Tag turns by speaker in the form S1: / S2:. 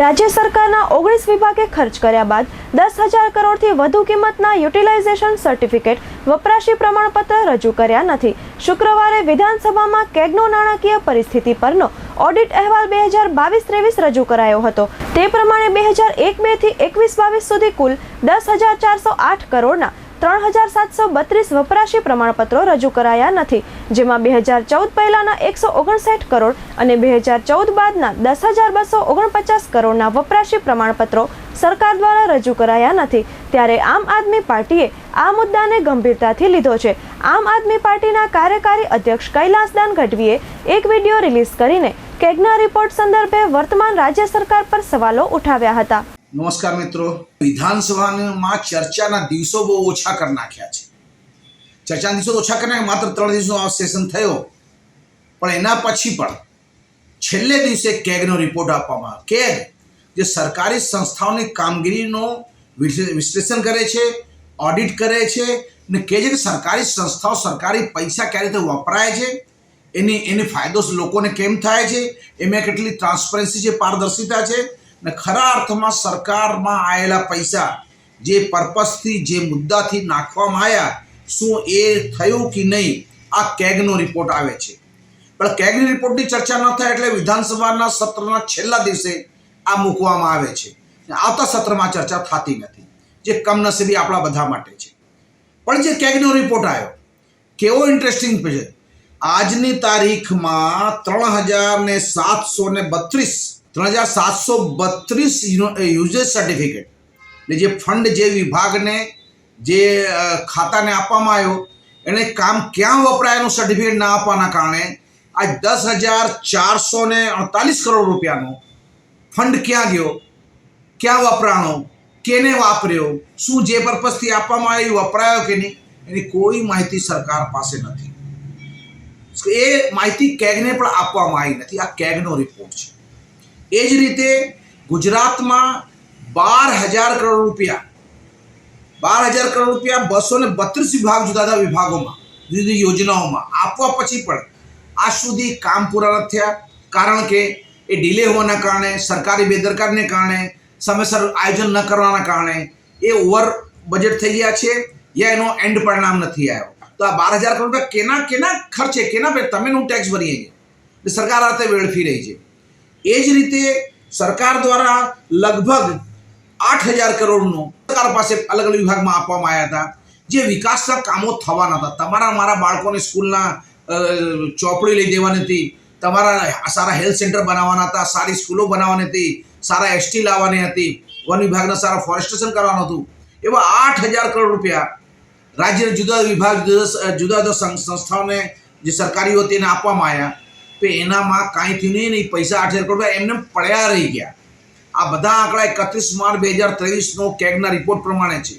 S1: રાજ્ય સરકારના ઓગણીસ વિભાગે ખર્ચ કર્યા બાદ દસ હજાર કરોડથી વધુ કિંમતના યુટિલાઇઝેશન સર્ટિફિકેટ વપરાશી પ્રમાણપત્ર રજૂ કર્યા નથી. શુક્રવારે વિધાનસભામાં કેગનો નાણાકીય પરિસ્થિતિ પરનો ઓડિટ અહેવાલ બે હજાર બાવીસ ત્રેવીસ રજૂ કરાયો હતો. તે પ્રમાણે બે હજાર એક બેથી એકવીસ બાવીસ સુધી કુલ દસ હજાર ચારસો આઠ કરોડના ત્રણ હજાર સાતસો બત્રીસ વપરાશી પ્રમાણપત્રો રજૂ કરાયા નથી, જેમાં બે હજાર ચૌદ પહેલાના એકસો ઓગણસાઠ કરોડ અને બે હજાર ચૌદ બાદના દસ હજાર બસો ઓગણપચાસ કરોડના વપરાશી પ્રમાણપત્રો સરકાર દ્વારા રજૂ કરાયા નથી. ત્યારે આમ આદમી પાર્ટીએ આ મુદ્દાને ગંભીરતાથી લીધો છે. આમ આદમી પાર્ટીના કાર્યકારી અધ્યક્ષ કૈલાસદાન ગઢવીએ એક વીડિયો રિલીઝ કરીને કેગના રિપોર્ટ સંદર્ભે વર્તમાન રાજ્ય સરકાર પર સવાલો ઉઠાવ્યા હતા.
S2: નમસ્કાર મિત્રો. વિધાનસભામાં ચર્ચાના દિવસો બહુ ઓછા કરી નાખ્યા છે. ચર્ચાના દિવસો ઓછા કરી નાખ્યા, માત્ર ત્રણ દિવસનો આ સેશન થયો. પણ એના પછી પણ છેલ્લે દિવસે કેગનો રિપોર્ટ આપવામાં આવ્યો. કેગ, જે સરકારી સંસ્થાઓની કામગીરીનો વિશ્લેષણ કરે છે ઓડિટ કરે છે ને કહે છે કે સરકારી સંસ્થાઓ સરકારી પૈસા કઈ રીતે વપરાય છે, એની એની ફાયદો લોકોને કેમ થાય છે, એમાં કેટલી ટ્રાન્સપરન્સી છે, પારદર્શિતા છે ને ખરા અર્થમાં સરકારમાં આવેલા પૈસા જે પર્પસથી, જે મુદ્દાથી નાખવામાં આવ્યા, શું એ થયું કે નહીં, આ કેગનો રિપોર્ટ આવે છે. પણ કેગની રિપોર્ટની ચર્ચા ન થાય એટલે વિધાનસભાના સત્રના છેલ્લા દિવસે આ મૂકવામાં આવે છે. આવતા સત્રમાં ચર્ચા થતી નથી, જે કમનસીબી આપણા બધા માટે છે. પણ જે કેગનો રિપોર્ટ આવ્યો, કેવો ઇન્ટરેસ્ટિંગ છે. આજની તારીખમાં ત્રણ હજાર ને સાતસો ને બત્રીસ ત્રણ હજાર સાતસો બત્રીસ યુઝેજ સર્ટિફિકેટ એટલે જે ફંડ જે વિભાગને જે ખાતાને આપવામાં આવ્યો, એને કામ ક્યાં વપરાય એનું સર્ટિફિકેટ ના આપવાના કારણે આ દસ હજાર ચારસો ને અડતાલીસ કરોડ રૂપિયાનો ફંડ ક્યાં ગયો? ક્યાં વપરાણો? કેને વાપર્યો? શું જે પર્પઝથી આપવામાં આવ્યો, વપરાયો કે નહીં, એની કોઈ માહિતી સરકાર પાસે નથી. એ માહિતી કેગને પણ આપવામાં આવી નથી. આ કેગનો રિપોર્ટ છે. એ જ રીતે ગુજરાતમાં બાર હજાર કરોડ રૂપિયા, બાર હજાર કરોડ રૂપિયા બસો ને બત્રીસ વિભાગ જુદા જુદા વિભાગોમાં, જુદી જુદી યોજનાઓમાં આપવા પછી પણ આજ સુધી કામ પૂરા નથી થયા. કારણ કે એ ડિલે હોવાના કારણે, સરકારી બેદરકારીને કારણે, સમયસર આયોજન ન કરવાના કારણે એ ઓવર બજેટ થઈ ગયા છે યા એનો એન્ડ પરિણામ નથી આવ્યો. તો આ બાર હજાર કરોડ રૂપિયા કેના કેના ખર્ચે, કેના પે તમે ટેક્સ ભરીએ છીએ? સરકાર આ વેડફી રહી છે. એ જ રીતે સરકાર દ્વારા લગભગ આઠ હજાર કરોડનું સરકાર પાસે અલગ અલગ વિભાગમાં આપવામાં આવ્યા હતા, જે વિકાસના કામો થવાના હતા. તમારા મારા બાળકોને સ્કૂલના ચોપડી લઈ દેવાની હતી, તમારા સારા હેલ્થ સેન્ટર બનાવવાના હતા, સારી સ્કૂલો બનાવવાની હતી, સારા એસટી લાવવાની હતી, વન વિભાગના સારા ફોરેસ્ટેશન કરવાનું હતું. એવા આઠ હજાર કરોડ રૂપિયા રાજ્યના જુદા વિભાગ, જુદા જુદા સંસ્થાઓને, જે સરકારી હતી એને આપવામાં આવ્યા તો એનામાં કાંઈ થયું નહીં નહીં, પૈસા આઠ હજાર કરોડ એમને પડ્યા રહી ગયા. આ બધા આંકડા એકત્રીસ માર્ચ બે હજાર ત્રેવીસનો કેગના રિપોર્ટ પ્રમાણે છે.